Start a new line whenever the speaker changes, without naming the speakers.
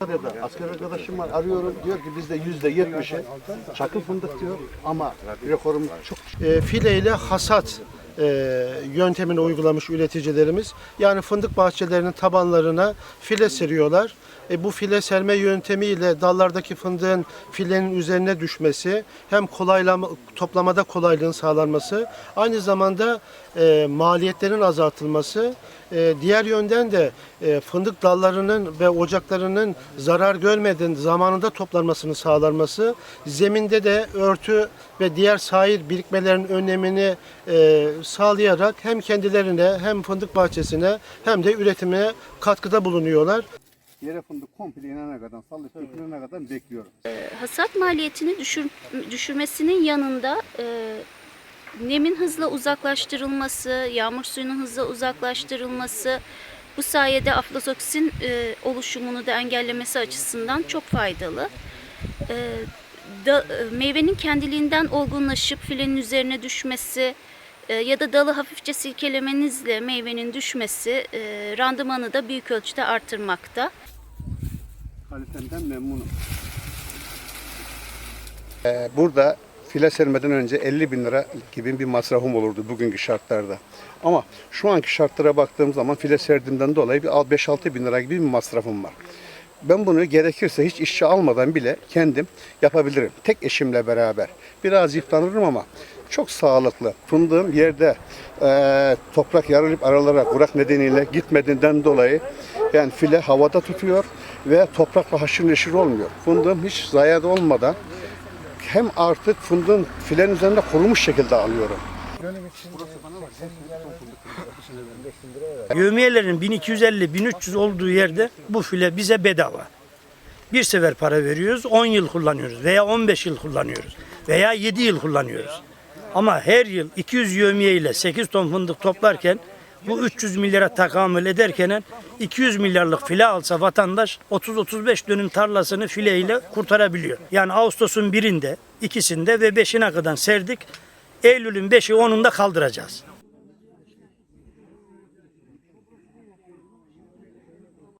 Antalya'da asker arkadaşım var arıyorum diyor ki bizde yüzde yetmişi çakıl fındık diyor ama rekorum çok. E, file ile hasat e, yöntemini uygulamış üreticilerimiz. Yani fındık bahçelerinin tabanlarına file seriyorlar. E, bu file serme yöntemiyle dallardaki fındığın filenin üzerine düşmesi hem kolaylama, toplamada kolaylığın sağlanması aynı zamanda e, maliyetlerin azaltılması e, diğer yönden de e, fındık dallarının ve ocaklarının zarar görmeden zamanında toplanmasını sağlanması zeminde de örtü ve diğer sahil birikmelerin önlemini e, sağlayarak hem kendilerine hem fındık bahçesine hem de üretime katkıda bulunuyorlar. Yere fındık komple inene kadar, sallık dökülene kadar bekliyorum.
hasat maliyetini düşür, düşürmesinin yanında e, nemin hızla uzaklaştırılması, yağmur suyunun hızla uzaklaştırılması bu sayede aflatoksin e, oluşumunu da engellemesi açısından çok faydalı. E, da, e, meyvenin kendiliğinden olgunlaşıp filenin üzerine düşmesi ya da dalı hafifçe silkelemenizle meyvenin düşmesi e, randımanı da büyük ölçüde artırmakta.
Kalitenden memnunum. Ee, burada file sermeden önce 50 bin lira gibi bir masrafım olurdu bugünkü şartlarda. Ama şu anki şartlara baktığım zaman file serdiğimden dolayı bir 5-6 bin lira gibi bir masrafım var. Ben bunu gerekirse hiç işçi almadan bile kendim yapabilirim. Tek eşimle beraber. Biraz yıpranırım ama çok sağlıklı. Fındığım yerde eee, toprak yarılıp aralara kurak nedeniyle gitmediğinden dolayı yani file havada tutuyor ve toprakla haşır neşir olmuyor. Fındığım hiç zayiat olmadan hem artık fındığın filenin üzerinde kurumuş şekilde alıyorum.
Yövmiyelerin 1250-1300 olduğu yerde bu file bize bedava. Bir sefer para veriyoruz, 10 yıl kullanıyoruz veya 15 yıl kullanıyoruz veya 7 yıl kullanıyoruz. Ama her yıl 200 yövmiye ile 8 ton fındık toplarken bu 300 milyara takamül ederken 200 milyarlık file alsa vatandaş 30-35 dönüm tarlasını fileyle kurtarabiliyor. Yani Ağustos'un birinde, ikisinde ve beşine kadar serdik. Eylül'ün 5'i 10'unda kaldıracağız.